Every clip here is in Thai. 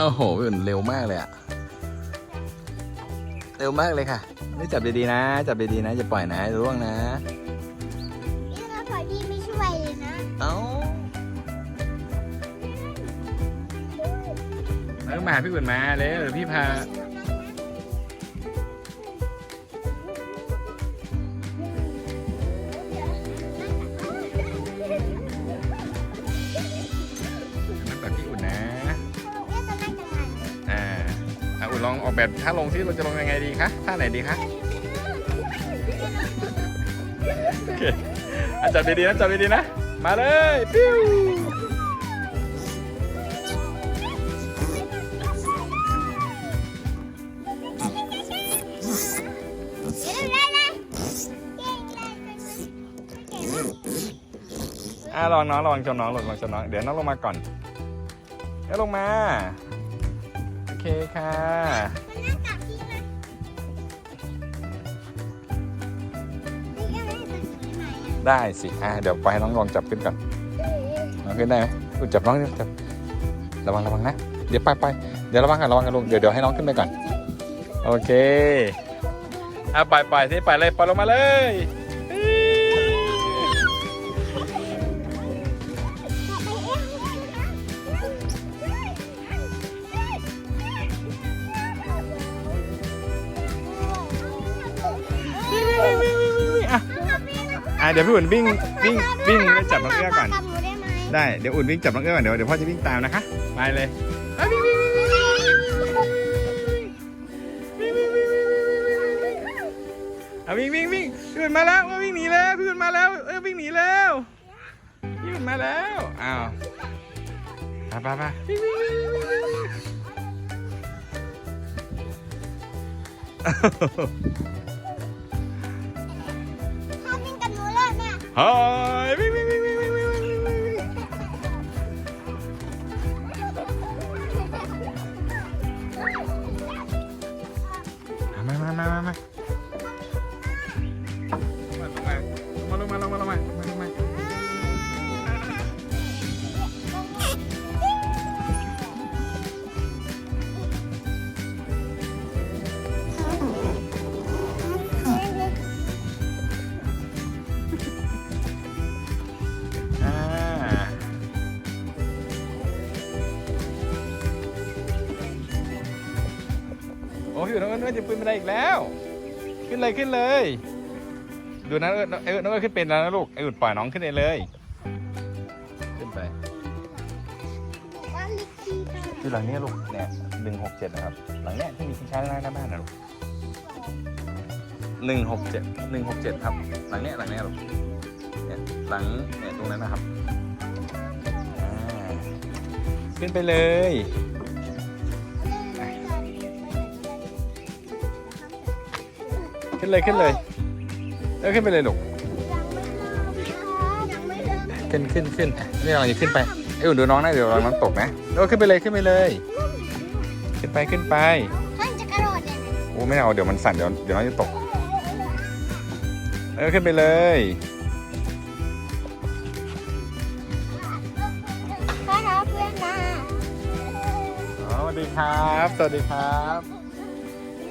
โอ้โหพี่อุ่นเร็วมากเลยอะเร็วมากเลยค่ะไม่จับดีๆนะ จับดีๆนะจะปล่อยนะร่วงนะนี่เราพอดีไม่ช่วยเลยนะเอ้าแล้วมาหาพี่อุ่นมาเลยเดี๋ยวพี่พานั่งแบบพี่อุ่นนะ ลองออกแบบท่าลงซิเราจะลงยังไงดีคะท่าไหนดีคะโอเคอะจับดีๆนะจับดีๆนะ มาเลยปิ้วลอะลองน้องลองชมน้องลองลองชมน้อง เดี๋ยวน้องลงมาก่อนเดี๋ยวลงมา เคค่ะมันนั่งกับพี่นะนี่ยังไม่ได้ตัดสินไหมอะ ได้สิ อะ เดี๋ยวไปให้น้องลองจับขึ้นก่อนน้องขึ้นได้ไหมอุ่นจับน้องดิจับระวังระวังนะ เดี๋ยวไปไปเดี๋ยวระวังกันระวังกันลุงเดี๋ยวเดี๋ยวให้น้องขึ้นไปก่อน โอเค อะไปไปที่ไปเลยไปลงมาเลย เดี๋ยวพี่อุ่นวิ่งวิ่งวิ่งแล้วจับน้องเอื้อก่อน กับหนูได้ไหมได้เดี๋ยวอุ่นวิ่งจับน้องเอื้อก่อนเดี๋ยวเดี๋ยวพ่อจะวิ่งตามนะคะไปเลยอะวิ่งวิ่งวิ่งวิ่งอะวิ่งวิ่งวิ่งพี่อุ่นมาแล้วเออวิ่งหนีแล้วพี่อุ่นมาแล้วเออวิ่งหนีแล้วพี่อุ่นมาแล้วอ้าวไปไปไปวิ่งวิ่งวิ่งวิ่ง はーいまあまあまあ อยน้องเอิญน้องเอิญจะปืนไปได้อีกแล้ว ขึ้นเลยขึ้นเลย ดูนะเอิญเอิญน้องเอิญขึ้นเป็นแล้วนะลูกไอ้อุ่นปล่อยน้องขึ้นเองเลย ขึ้นไปคือหลังเนี้ยลูกเนี่ยหนึ่งหกเจ็ดนะครับ หลังเนี้ยที่มีชิงช้าหน้าบ้านนะลูกหนึ่งหกเจ็ดหนึ่งหกเจ็ดครับ หลังเนี้ยหลังเนี้ยลูกเนี่ยหลังเนี่ยตรงนั้นนะครับขึ้นไปเลย เลยขึ้นเลยเออขึ้นไปเลยลูกยังไม่เริ่มค่ะขึ้นขึ้นขึ้นอะนี่เราจะขึ้นไปไอ้ยอุ่นดูน้องนะเดี๋ยวเราน้องตกนะเออขึ้นไปเลยขึ้นไปเลย ขึ้นไปขึ้นไปท่านจะกระโดดเนี่ยโอ้ไม่เอาเดี๋ยวมันสั่นเดี๋ยวเดี๋ยวน้องจะตก เออขึ้นไปเลย ก็รับเพื่อนมาอ๋อสวัสดีครับ สวัสดีครับ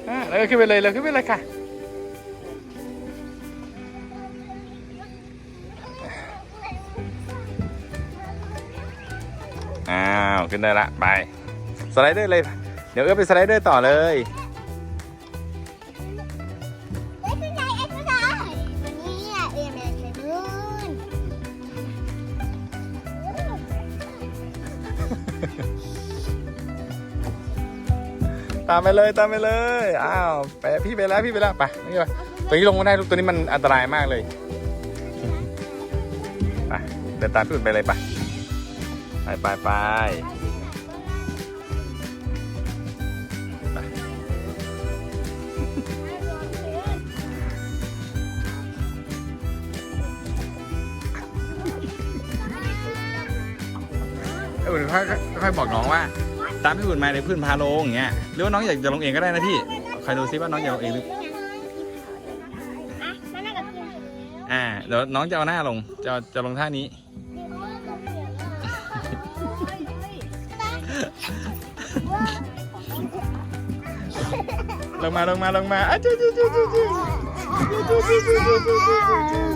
อะเออขึ้นไปเลยเลยขึ้นไปเลยค่ะ อ้าวขึ้นได้ละไปสไลเดอร์เลย เดี๋ยวเอื้อไปสไลเดอร์ต่อเลยเอ้ยคุณยต่อเลยตามไปเลยตามไปเลยอ้าวไปพี่ไปแล้วพี่ไปแล้วไปนี่ไปตัวนี้ลงไม่ได้ลูกตัวนี้มันอันตรายมากเลยไปเดินตามพี่อุ่นไปเลยไป ไปไปไปเอ้ยอุ่นค่อยค่อยบอกน้องว่า ตามพี่อุ่นมาเดี๋ยวพี่อุ่นพาลงอย่างเงี้ยหรือว่าน้องอยากจะลงเองก็ได้นะพี่คอยดูซิว่าน้องจะลงเองหรืออะมานั่งกับพี่อ่าเดี๋ยวน้องจะเอาหน้าลงจะจะลงท่านี้ ลงมาลงมาลงมาอะจูจูจูจูจูจูจูจูจูจูจูจู